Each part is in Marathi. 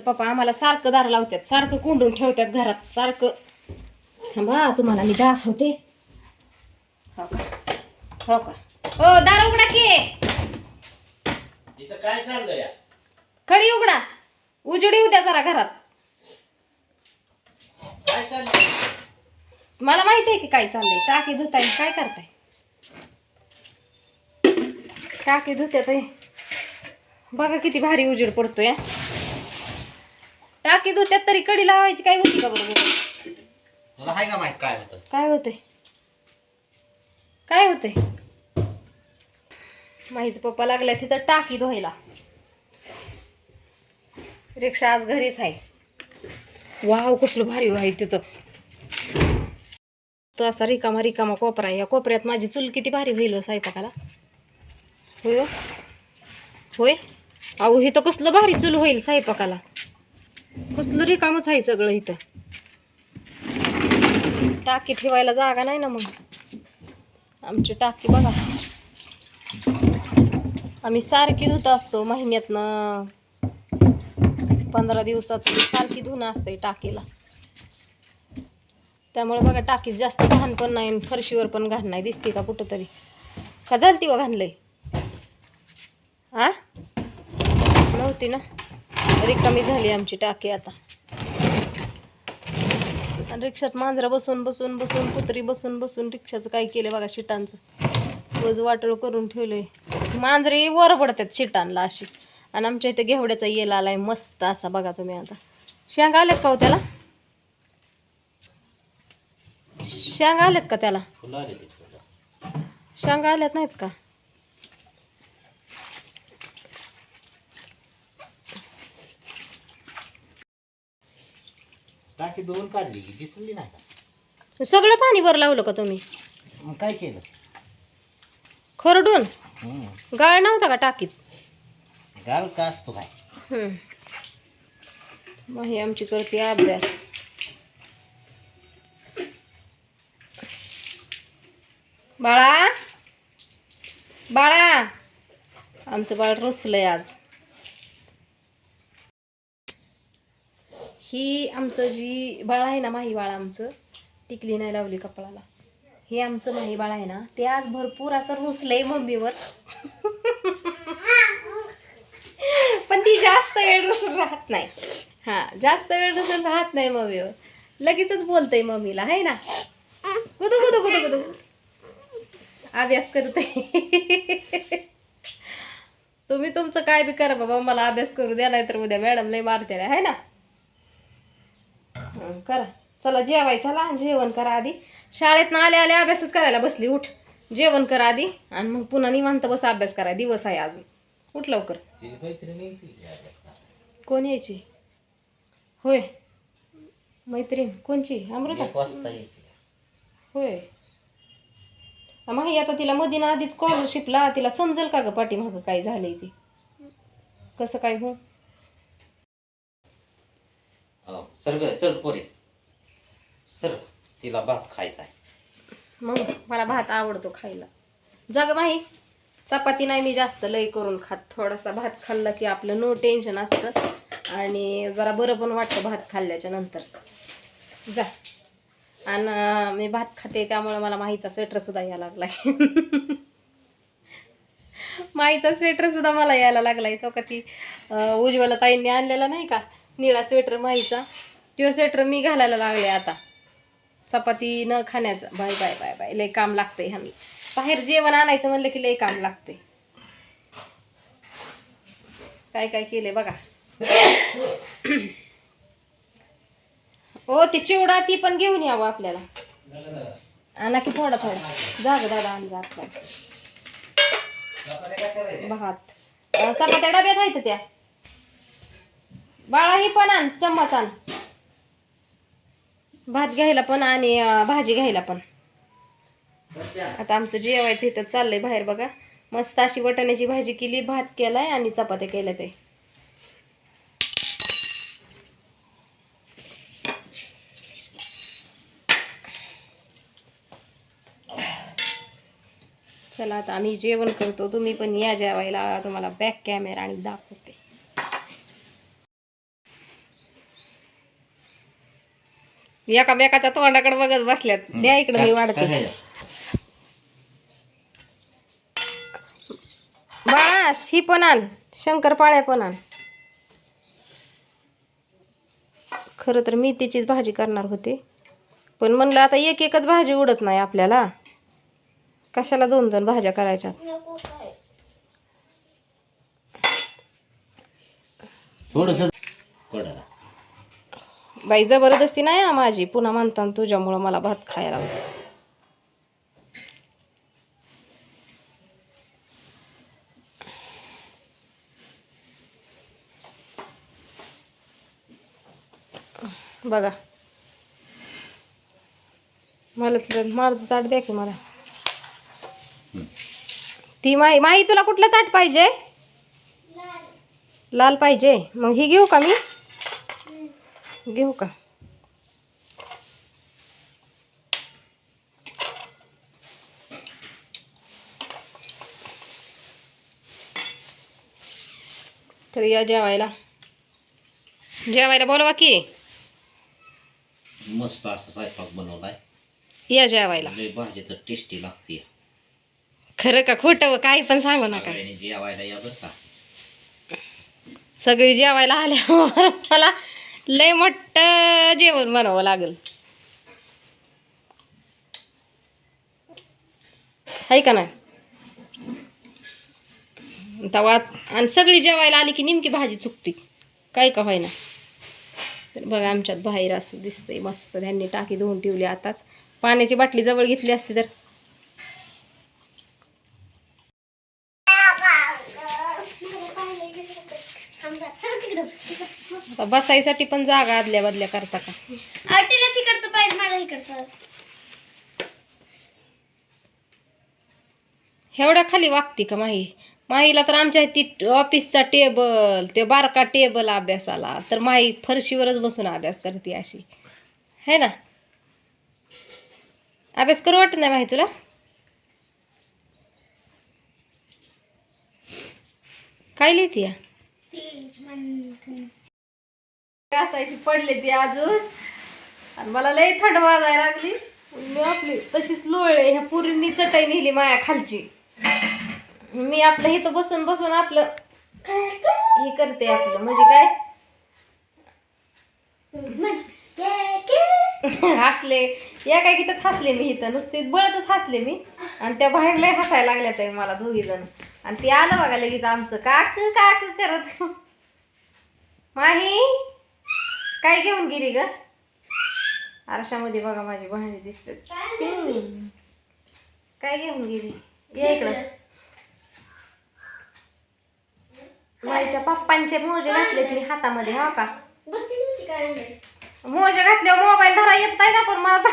पप्पा आम्हाला सारखं दार लावतात सारखं कोंडून ठेवतात घरात सारखं. थांबा तुम्हाला मी दाखवते. हो का? हो का? हो दार उघडा की. काय चाललंय? कडी उघडा. उजडी उद्या जरा घरात. मला माहिती आहे की काय चाललंय. टाकी धुताय काय करताय? टाकी धुत्यात. बघा किती भारी उजेड पडतोय. टाकी धुत्यात तरी कडी लावायची काय होती का बरोबर? तुला हाय का माहीत काय होतं? काय होतंय? काय होतंय? माहीच पप्पा लागल्या तिथं टाकी धुवायला. रिक्षा आज घरीच आहे. वाव कसलं भारी आहे तिथं. तो असा रिकामा रिकामा कोपरा आहे. या कोपऱ्यात माझी चूल किती भारी होईल हो स्वयंपाकाला. होय हो? होय? अहो इथं कसलं भारी चूल होईल स्वयंपाकाला. कसलं रिकामच आहे सगळं इथं. टाकी ठेवायला जागा नाही ना मग. आमची टाकी बघा. आम्ही सारखी धुत असतो महिन्यातनं. पंधरा दिवसात सारखी धुणं असते टाकीला. त्यामुळे बघा टाकीत जास्त घाण पण नाही फरशीवर पण घाण नाही. दिसते का कुठं तरी का झालती व घाणलंय हा नव्हती ना? रिकामी झाली आमची टाकी आता. आणि रिक्षात मांजरा बसून बसून बसून कुत्री बसून बसून रिक्षाचं काय केलं बघा शिटांचं. वज वाटळ करून ठेवलंय. मांजरे वर पडतात शिटांना अशी. आणि आमच्या इथे घेवड्याचा येल आलाय मस्त असा बघा तुम्ही आता. शेंगा आल्यात का हो त्याला? शेंगा आल्यात का त्याला? शेंगा आल्यात नाहीत का? टाकी दोन काढली की दिसली नाही का? सगळं पाणी वर लावलं का तुम्ही? मग काय केलं? खरडून? हम्म. गाळ नव्हता का टाकीत? गाल का असतो काय? हम्म. मग ही आमची करते अभ्यास. बाळा? बाळा? आमचं बाळ रुसलंय आज. ही आमचं जी बाळ आहे ना माही बाळ आमचं टिकली नाही लावली कपडाला हे आमचं माहीबाळ आहे ना ते आज भरपूर असं रुसलंय मम्मीवर. पण ती जास्त वेळ रुसून राहत नाही. हां जास्त वेळ रुसून राहत नाही मम्मीवर. लगेचच बोलतंय मम्मीला आहे ना? गुदू गुदू गुदू गुदू. अभ्यास करतोय तुम्ही तुमचं काय बी करा बाबा मला अभ्यास करू द्या नाहीतर उद्या मॅडम लय मारते आहे ना? करा. चला जेवाय चला जेवण करा आधी. शाळेत ना आल्या आल्या अभ्यासच करायला बसली उठ. जेवण करा आधी आणि मग पुन्हा निवांत बस अभ्यास करा. दिवस आहे अजून. उठ लवकर? कोण यायची? होय. मैत्रीण कोणची? अमृता? होय. माही आता तिला मधीनं आधीच स्कॉलरशिपला तिला समजेल का ग पाठीमागं काय झालंय ते? कसं काय हो हो, सर ग सर पोरे. सर तिला भात खायचा आहे. मग मला भात आवडतो खायला. जग माही चपाती नाही मी जास्त लय करून खात. थोडासा भात खाल्ला की आपलं नो टेन्शन असतं. आणि जरा बरं पण वाटतं भात खाल्ल्याच्या नंतर. जा. आणि मी भात खाते त्यामुळे मला माहीचा स्वेटरसुद्धा यायला लागलाय. माहीचा स्वेटरसुद्धा मला यायला लागलाय. तो का ती उज्ज्वला ताईंनी आणलेला नाही का? निळा स्वेटर माहीचा. तो स्वेटर मी घालायला लागले आता. चपाती न खाण्याचं. Bye bye bye bye. लय काम लागतंय ह्यांना. बाहेर जेवण आणायचं म्हणलं की लय काम लागते काय काय केलंय बघा. ओ ती चिवडा ती पण घेऊन यावं आपल्याला. आणा की थोडा थोडा. जा ग दादा आणि जा भात. चपात्या डब्यात आहेत त्या. बाळा ही पण आण चम्मच आण. भात घ्यायला पण आणि भाजी घ्यायला पण. आता आमचं जेवायचं इथं चाललंय बाहेर बघा. मस्त अशी वटाण्याची भाजी केली भात केलाय आणि चपात्या केल्या ते चला आता आम्ही जेवण करतो. तुम्ही पण या जेवायला. तुम्हाला बॅक कॅमेरा आणि दाखवते. एकामेकाच्या तोंडाकडे बघत बसल्यात. द्या इकडे मी वाढते. बाळा ही पण आण. शंकरपाळ्या पण आण. खरं तर मी त्याचीच भाजी करणार होते. पण म्हणलं आता एक एकच भाजी उडत नाही आपल्याला. कशाला दोन दोन भाज्या करायच्या? थोडस बाई जबरदस्ती नाही हा माझी. पुन्हा म्हणताना तुझ्यामुळं मला भात खायला होतं. बघा. मला माझं ताट द्या की मला. ती माही माही तुला कुठलं ताट पाहिजे? लाल पाहिजे. मग ही घेऊ का मी? घेऊ का? तर या जेवायला. जेवायला बोलवा की. मस्त असा स्वयंपाक बनवलाय. या जेवायला. लय भाजी तर टेस्टी लागते. खरं का खोटं व काही पण सांगू नका. जेवायला या बरं का. सगळी जेवायला आल्यावर मला लय मोठं जेवण बनवावं लागेल. आहे का नाही? तवा आणि सगळी जेवायला आली की नेमकी भाजी चुकती. काय का होईना. तर बघा आमच्यात बाहेर असं दिसतंय. मस्त त्यांनी टाकी धुवून ठेवली आताच. पाण्याची बाटली जवळ घेतली असती तर आता बसायसाठी पण जागा आदल्या बदल्या करता का? तिला तिकडचं पाहिजे मला इकडचं. एवढ्या खाली वागती का माही? माहीला तर आमच्या ती ऑफिसचा टेबल ते बारका टेबल अभ्यासाला. तर माही फरशीवरच बसून अभ्यास करते अशी. है ना? अभ्यास करू वाटत नाही माही तुला? काय लिहिती या? असायची? पडले ती अजून. आणि मला लई थंड वाजायला लागली. मी आपली तशीच लोळले. ह्या पुरींनी चटई नेली माया खालची. मी आपलं इथं बसून बसून आपलं हे करते आपलं. म्हणजे काय? हसले. या काय किती हसले मी इथं. नुसते बळतच हसले मी. आणि त्या बाहेर लय हसायला लागल्या ताई मला दोघी जण आणि ते आलं बघा लगेच आमचं. काक काक करत. माही काय घेऊन गेली ग? आरशामध्ये बघा माझी बहिणी दिसते काय घेऊन गेली? या इकडं. माईच्या पप्पांचे मोजे घातलेत मी हातामध्ये हा का? मोजे घातल्यावर मोबाईल धरा येत नाही ना पण मला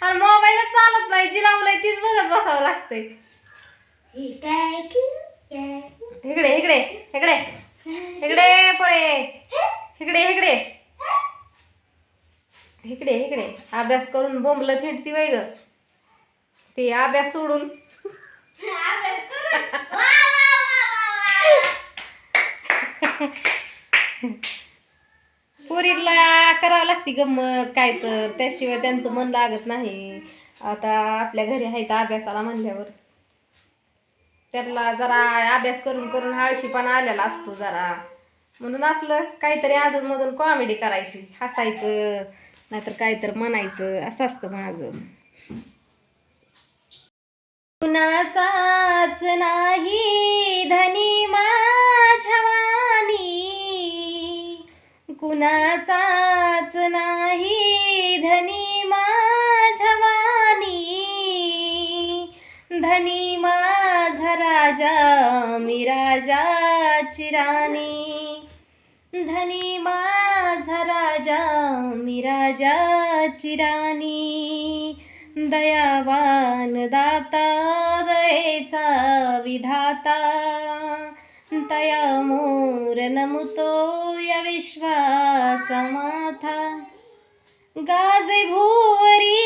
आणि मोबाईलच चालत नाही जी लावलंय तीच बघत बसावं लागतंय. इकडे इकडे इकडे. इकडे पोरे. इकडे इकडे इकडे इकडे अभ्यास करून बोंबलं थिंडती वय ग. ते अभ्यास सोडून. पुरीला करावं लागते गंमत काय तर. त्याशिवाय त्यांचं मन लागत नाही. आता आपल्या घरी आहे तर अभ्यासाला म्हणल्यावर. त्याला जरा अभ्यास करून करून आळशीपणा आलेला असतो जरा. म्हणून आपलं काहीतरी अधूनमधून कॉमेडी करायची. हसायचं नाहीतर काहीतरी म्हणायचं. असं असतं माझं. कुणाचाच नाही धनी माझवानी कुणाचाच नाही धनी माझवानी धनी मा राजा मी राजाची राणी धनी माझा राजा मी राजाची राणी दयावान दाता दयेचा विधाता. तया मोर नमुतो या विश्वाचा माथा. गाजे भुवरी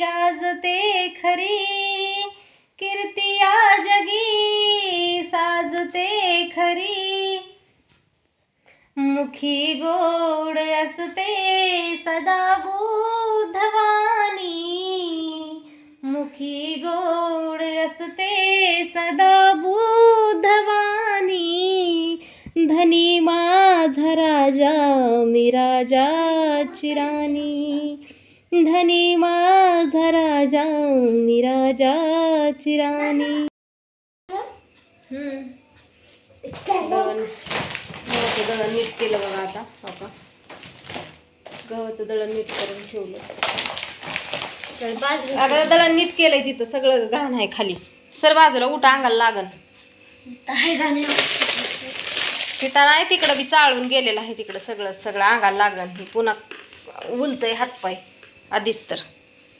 गाजते खरी. कीर्ती या जगी साजते खरी. मुखी गोड असते सदा बुधवानी मुखी गोड असते सदा बुधवानी धनी माझा राजा मी राजा चिराणी धनी माझा राजा मी राजा चिराणी हम्म. दळण. गव्हाचं दळण नीट केलं बघा आता बापा गव्हाचं दळण नीट करून ठेवलं. चल बाजरी अगं दळण नीट केलंय तिथं सगळं घाण आहे खाली. सर बाजूला उठा अंगाला गाणे तिथं नाही तिकडं बी चाळून गेलेलं आहे तिकडं सगळं सगळं अंगाला लागन हे पुन्हा उलतंय हातपाय. आधीच तर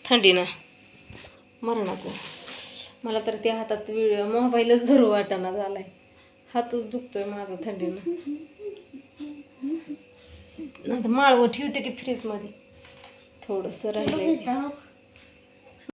थंडीनं. मरणाचं. मला तर त्या हातात व्हिडिओ मोबाईलच धरू वाटाणा झालाय. हातच दुखतोय माझा थंडीनं. आता माळवं ठेवते की फ्रीजमध्ये थोडंसं राहिलं